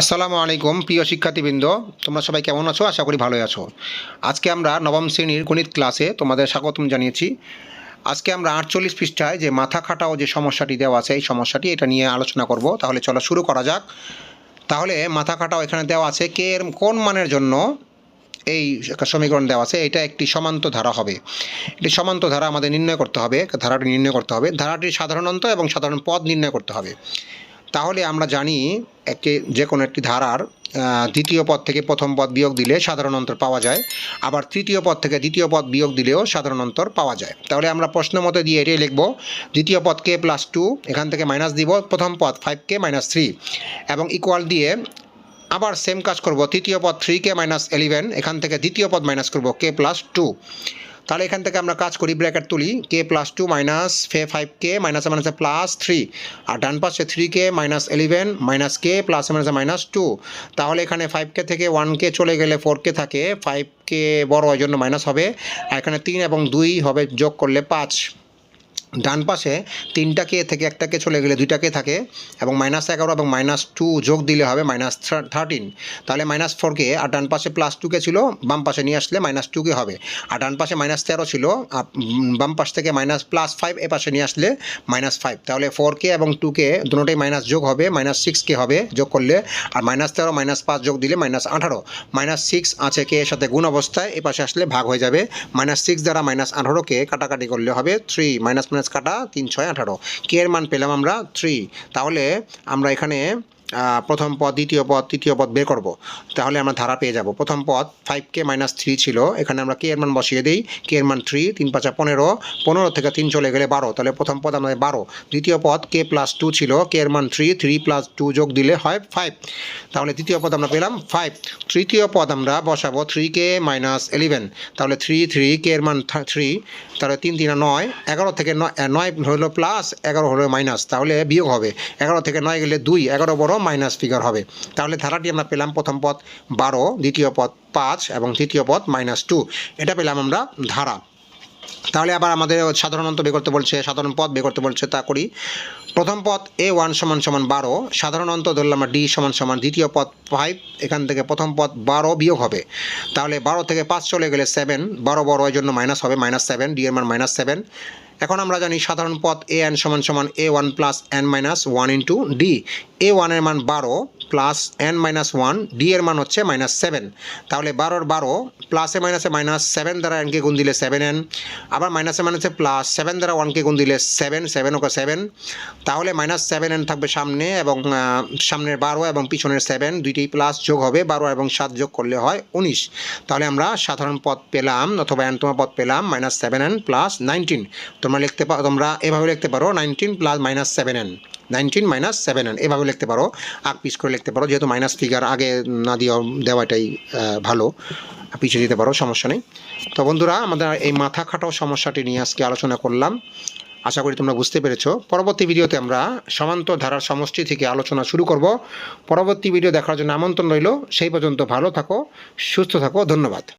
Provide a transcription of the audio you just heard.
আসসালামু আলাইকুম, প্রিয় শিক্ষার্থীবৃন্দ। তোমরা সবাই কেমন আছো? আশা করি ভালোই আছো। আজকে আমরা নবম শ্রেণির গণিত ক্লাসে তোমাদের স্বাগতম জানিয়েছি। আজকে আমরা আটচল্লিশ পৃষ্ঠায় যে মাথা খাটাও যে সমস্যাটি দেওয়া আছে, এই সমস্যাটি এটা নিয়ে আলোচনা করব। তাহলে চলো শুরু করা যাক। তাহলে মাথা খাটাও এখানে দেওয়া আছে কে এর কোন মানের জন্য এই সমীকরণ দেওয়া আছে, এটা একটি সমান্ত ধারা হবে। এটি সমান্ত ধারা আমাদের নির্ণয় করতে হবে, ধারাটি নির্ণয় করতে হবে। ধারাটির সাধারণত এবং সাধারণ পদ নির্ণয় করতে হবে। তাহলে আমরা জানি একে যে কোনো একটি ধারার দ্বিতীয় পদ থেকে প্রথম পদ বিয়োগ দিলে সাধারণ অন্তর পাওয়া যায়। আবার তৃতীয় পদ থেকে দ্বিতীয় পদ বিয়োগ দিলেও সাধারণ অন্তর পাওয়া যায়। তাহলে আমরা প্রশ্ন মতো দিয়ে এটাই লিখব, দ্বিতীয় পদ কে প্লাস টু এখান থেকে মাইনাস দিব, প্রথম পদ ফাইভ কে মাইনাস থ্রি এবং ইকুয়াল দিয়ে আবার সেম কাজ করব, তৃতীয় পদ থ্রি কে মাইনাস এলিভেন এখান থেকে দ্বিতীয় পদ মাইনাস করব, কে প্লাস টু তাহলে এখান থেকে আমরা কাজ করি ব্র্যাকেট তুলি কে প্লাস টু মাইনাস ফে ফাইভ কে মাইনাসে মাইনাসে প্লাস থ্রি আর ডান পাশে থ্রি কে মাইনাস এলিভেন মাইনাস কে প্লাসে মাইনাসে মাইনাস টু তাহলে এখানে ফাইভ কে থেকে ওয়ান কে চলে গেলে ফোর কে থাকে ফাইভ কে বড় ওই জন্য মাইনাস হবে। এখানে তিন এবং দুই হবে যোগ করলে পাঁচ। ডান পাশে তিনটা কে থেকে একটা কে চলে গেলে দুইটা কে থাকে এবং মাইনাস এগারো এবং মাইনাস টু যোগ দিলে হবে মাইনাস থার্টিন তাহলে মাইনাস ফোর কে, আর ডান পাশে প্লাস টু কে ছিল, বাম পাশে নিয়ে আসলে মাইনাস টু কে হবে। আর ডান পাশে মাইনাস তেরো ছিল বাম পাশ থেকে মাইনাস প্লাস ফাইভ এ পাশে নিয়ে আসলে মাইনাস ফাইভ তাহলে ফোর কে এবং টু কে দুটোটাই মাইনাস যোগ হবে মাইনাস সিক্স কে হবে যোগ করলে, আর মাইনাস তেরো মাইনাস পাঁচ যোগ দিলে মাইনাস আঠারো। মাইনাস সিক্স আছে কে এর সাথে গুণ অবস্থায়, এ পাশে আসলে ভাগ হয়ে যাবে। মাইনাস সিক্স দ্বারা মাইনাস আঠারোকে কাটাকাটি করলে হবে থ্রি মাইনাস মাইনাস কাটা তিন ছয় আঠারো। কে এর মান পেলাম আমরা থ্রি তাহলে আমরা এখানে প্রথম পদ, দ্বিতীয় পদ, তৃতীয় পদ বের করব। তাহলে আমরা ধারা পেয়ে যাব। প্রথম পদ ফাইভ কে মাইনাস থ্রি ছিল। এখানে আমরা কে এর মান বসিয়ে দিই। কে এর মান থ্রি তিন পাঁচা পনেরো। পনেরো থেকে তিন চলে গেলে বারো। তাহলে প্রথম পদ আমাদের বারো। দ্বিতীয় পদ কে প্লাস টু ছিল। কে এর মান থ্রি থ্রি প্লাস টু যোগ দিলে হয় ফাইভ তাহলে তৃতীয় পদ আমরা পেলাম ফাইভ তৃতীয় পদ আমরা বসাবো থ্রি কে মাইনাস এলিভেন তাহলে থ্রি থ্রি কে এর মান থ্রি তাহলে তিন তিন নয়। এগারো থেকে নয় নয় হলো প্লাস এগারো হলো মাইনাস তাহলে বিয়োগ হবে। এগারো থেকে নয় গেলে দুই। এগারো বড় মাইনাস ফিগার হবে। তাহলে ধারাটি আমরা পেলাম প্রথম পথ বারো, দ্বিতীয় পথ পাঁচ এবং তৃতীয় পথ মাইনাস টু এটা পেলাম আমরা ধারা। তাহলে আবার আমাদের সাধারণত বের করতে বলছে, সাধারণ পদ বের করতে বলছে, তা করি। প্রথম পদ এ ওয়ান সমান সমান বারো, সাধারণত ধরলাম ডি সমান সমান, দ্বিতীয় পদ ফাইভ, এখান থেকে প্রথম পদ বারো বিয়োগ হবে। তাহলে বারো থেকে পাঁচ চলে গেলে সেভেন, বারো বড় জন্য মাইনাস হবে মাইনাস সেভেন, ডি এর মান মাইনাস সেভেন। এখন আমরা জানি সাধারণ পথ এ এন সমান সমান A one plus N minus one into D, A ওয়ানের মান বারো plus N minus one D এর মান হচ্ছে মাইনাস সেভেন তাহলে বারোর বারো প্লাসে মাইনাসে মাইনাস সেভেন দ্বারা এনকে গুণ দিলে সেভেন এন আবার মাইনাসে মাইনাসে প্লাস সেভেন দ্বারা ওয়ানকে গুণ দিলে সেভেন সেভেন ওকে সেভেন তাহলে মাইনাস সেভেন এন থাকবে সামনে এবং সামনের বারো এবং পিছনের সেভেন দুইটি প্লাস যোগ হবে, বারো এবং সাত যোগ করলে হয় উনিশ। তাহলে আমরা সাধারণ পদ পেলাম, অথবা এনতমা পদ পেলাম minus seven N plus nineteen তোমরা লিখতে পারো তোমরা এভাবে লিখতে পারো nineteen plus minus seven N nineteen minus seven N এভাবে লিখতে পারো আগ পিস করে লিখতে পারো, যেহেতু মাইনাস ফিগার আগে না দিয়ে দেওয়াটাই ভালো, পিছিয়ে দিতে পারো, সমস্যা নেই। তো বন্ধুরা, আমাদের এই মাথা খাটাও সমস্যাটি নিয়ে আজকে আলোচনা করলাম। আশা করি তোমরা বুঝতে পেরেছ। পরবর্তী ভিডিওতে আমরা সমান্তর ধারার সমষ্টি থেকে আলোচনা শুরু করব। পরবর্তী ভিডিও দেখার জন্য আমন্ত্রণ রইল। সেই পর্যন্ত ভালো থাকো, সুস্থ থাকো, ধন্যবাদ।